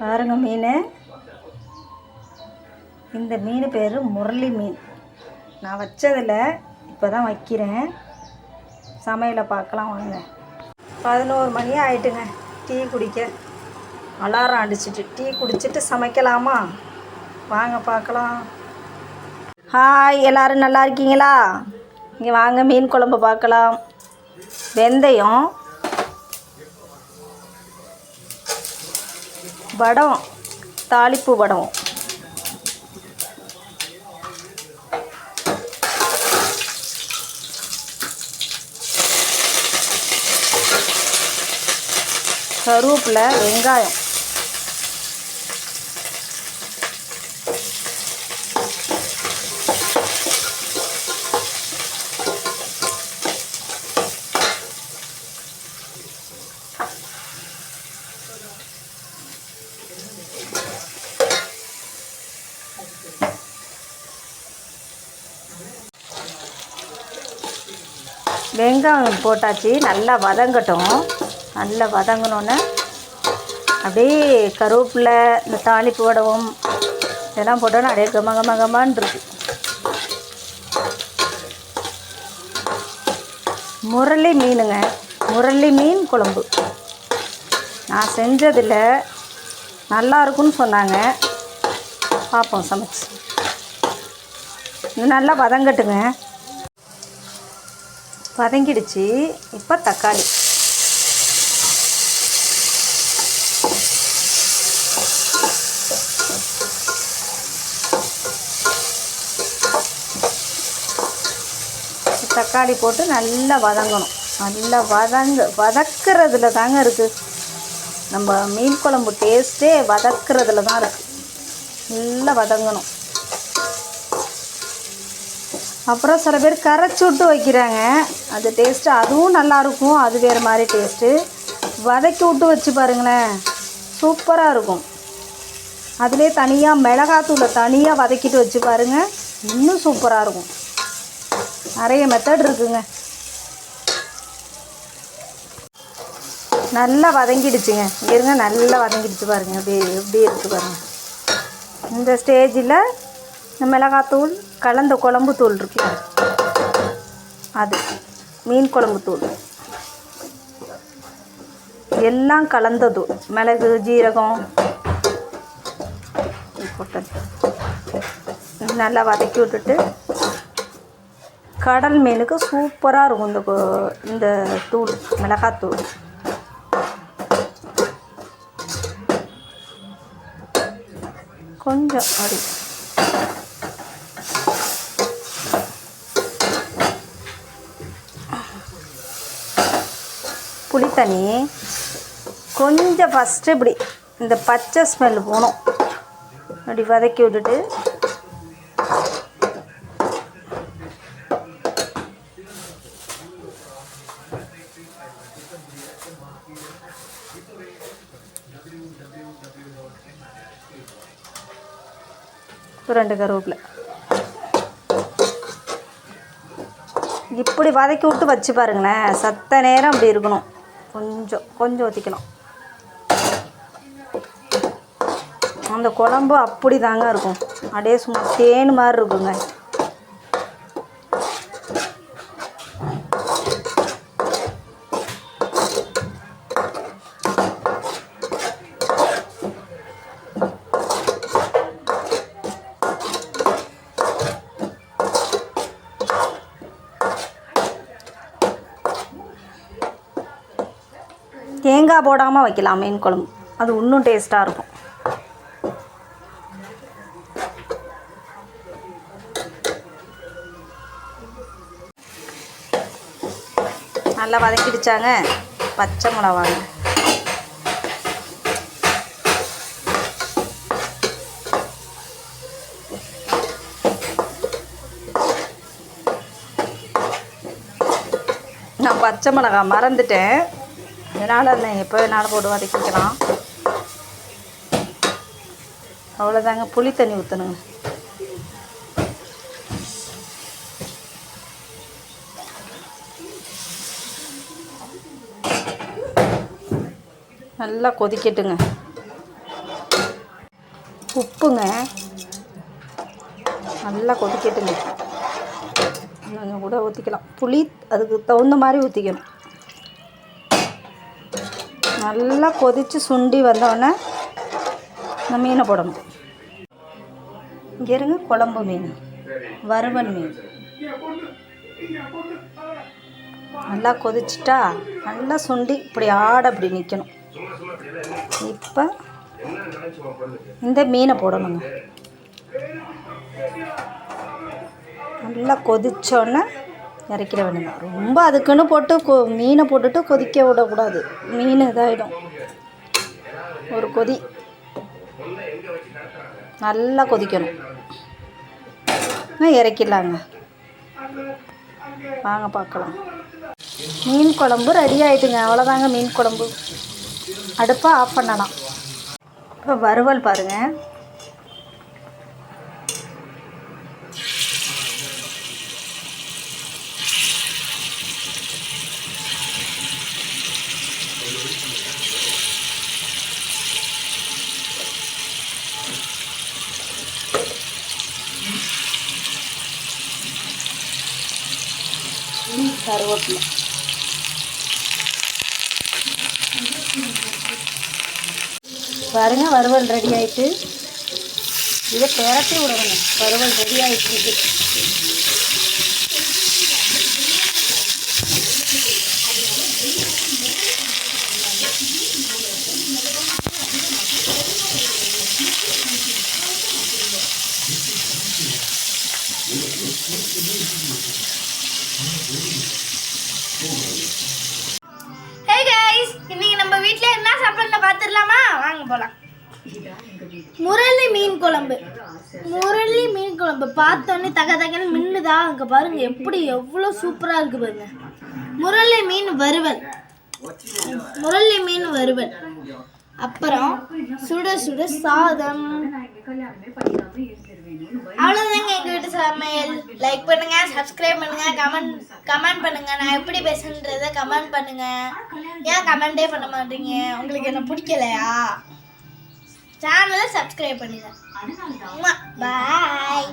பாருங்க மீன். இந்த மீன் பேர் முரளி மீன். நான் வச்சதில்ல இப்போ தான் வைக்கிறேன். சமையலை பார்க்கலாம் வாங்க. பதினோரு மணி ஆயிட்டுங்க. டீ குடிக்க. அலாரம் அடிச்சிட்டு டீ குடிச்சிட்டு சமைக்கலாமா? வாங்க பார்க்கலாம். ஹாய் எல்லோரும் நல்லா இருக்கீங்களா? இங்கே வாங்க மீன் குழம்பு பார்க்கலாம். வெந்தயம் வடம் தாளிப்பு வடம். கருவேப்பிலை வெங்காயம். வெங்காயம் போட்டாச்சு நல்லா வதங்கட்டும். நல்லா வதங்கினோன்னே அப்படியே கருவேப்பிலை இந்த தாளிப்பு வடவும் இதெல்லாம் போட்டோன்னா அப்படியே கம கம இருக்கு. முரளி மீனுங்க. முரளி மீன் குழம்பு. நான் செஞ்சதில் நல்லா இருக்குன்னு சொன்னாங்க. பார்ப்போம் சமைச்சு. இது நல்லா வதங்கட்டுங்க. வதங்கிடுச்சு. இப்போ தக்காளி. தக்காளி போட்டு நல்லா வதங்கணும். நல்லா வதங்க வதக்கிறதுல தாங்க இருக்குது நம்ம மீன் குழம்பு டேஸ்ட்டே வதக்கிறதுல தான் இருக்குது நல்லா வதங்கணும். அப்புறம் சில பேர் கரைச்சி விட்டு வைக்கிறாங்க. அது டேஸ்ட்டு அதுவும் நல்லாயிருக்கும் அது வேறு மாதிரி டேஸ்ட்டு வதக்கி விட்டு வச்சு பாருங்களேன். சூப்பராக இருக்கும். அதிலே தனியாக மிளகாத்தூளை தனியாக வதக்கிட்டு வச்சு பாருங்கள் இன்னும் சூப்பராக இருக்கும். நிறைய மெத்தட் இருக்குங்க. நல்லா வதங்கிடுச்சுங்க. இருங்க நல்லா வதங்கிடுச்சு பாருங்கள் அப்படியே எப்படி இருக்குது பாருங்கள் இந்த ஸ்டேஜில் மிளகாத்தூள் கலந்த குழம்பு தூள் இருக்கு. அது மீன் குழம்பு தூள். எல்லாம் கலந்த தூள் மிளகு ஜீரகம். போட்டது. நல்லா வதக்கி விட்டுட்டு கடல் மீனுக்கு சூப்பராக இருக்கும் இந்த இந்த தூள் மிளகாத்தூள். கொஞ்சம் அப்படி புளி தண்ணி. கொஞ்சம் ஃபஸ்ட்டு இப்படி இந்த பச்சை ஸ்மெல் போகணும் அப்படி வதக்கி விட்டுட்டு. ஒரு ரெண்டு கருவேப்பிலை. இப்படி வதக்கி விட்டு வச்சு பாருங்களேன். சத்த நேரம் அப்படி இருக்கணும். கொஞ்சம் கொஞ்சம் ஊற்றிக்கணும் அந்த குழம்பு அப்படி தாங்க இருக்கும். அப்படியே சும்மா தேன் மாதிரி இருக்குங்க. தேங்காய் போடாமல் வைக்கலாம் மீன் குழம்பு. அது இன்னும் டேஸ்ட்டாக இருக்கும். நல்லா வதக்கிடுச்சாங்க. பச்சை மிளகாங்க நான் பச்சை மிளகா மறந்துட்டேன். அதனால் அதில் எப்போ வேணாலும் போட்டு வதக்கிக்கலாம் அவ்வளோதாங்க புளி தண்ணி ஊற்றணுங்க நல்லா கொதிக்கட்டுங்க. உப்புங்க நல்லா கொதிக்கட்டுங்க. கொஞ்சம் கூட ஊற்றிக்கலாம் புளி அதுக்கு தகுந்த மாதிரி ஊற்றிக்கணும் நல்லா கொதித்து சுண்டி வந்தோடனே இந்த மீனை போடணும். இங்கே இருங்க குழம்பு மீன் வறுவன் மீன். நல்லா கொதிச்சிட்டா நல்லா சுண்டி இப்படி ஆட அப்படி நிற்கணும் இப்போ இந்த மீனை போடணுங்க. நல்லா கொதிச்சோன்னே இறக்கிட வேண்டியதான் ரொம்ப அதுக்குன்னு போட்டு கொ மீனை போட்டுட்டு கொதிக்க விடக்கூடாது. மீன் இதாகிடும் ஒரு கொதி. நல்லா கொதிக்கணும். இறக்கிடலாங்க. வாங்க பார்க்கலாம். மீன் குழம்பு ரெடி ஆகிட்டுங்க அவ்வளோதாங்க மீன் குழம்பு. அடுப்பை ஆஃப் பண்ணலாம். இப்போ வறுவல் பாருங்கள் கருவேப்பிலை பாருங்க வறுவல் ரெடி ஆயிட்டு. இதை பெரட்டி விடணும். வறுவல் ரெடி ஆயிட்டு பார்த்துடலாமா வாங்க போகலாம் முரளி மீன் குழம்பு. முரளி மீன் குழம்பு. பார்த்தோன்னே தக தகன்னு மின்னுதா அங்கே பாருங்க. எப்படி எவ்வளோ சூப்பராக இருக்கு பாருங்க. முரளி மீன் வறுவல். முரளி மீன் வறுவல். அப்புறம் சுட சுட சாதம். அவ்வளோதாங்க எங்கள் வீட்டு சமையல். லைக் பண்ணுங்க சப்ஸ்கிரைப் பண்ணுங்க கமெண்ட் கமெண்ட் பண்ணுங்க. நான் எப்படி பேசுன்றதை கமெண்ட் பண்ணுங்க. ஏன் கமெண்டே பண்ண மாட்டீங்க? உங்களுக்கு என்ன பிடிக்கலையா? சேனலை சப்ஸ்கிரைப் பண்ணுங்க பாய்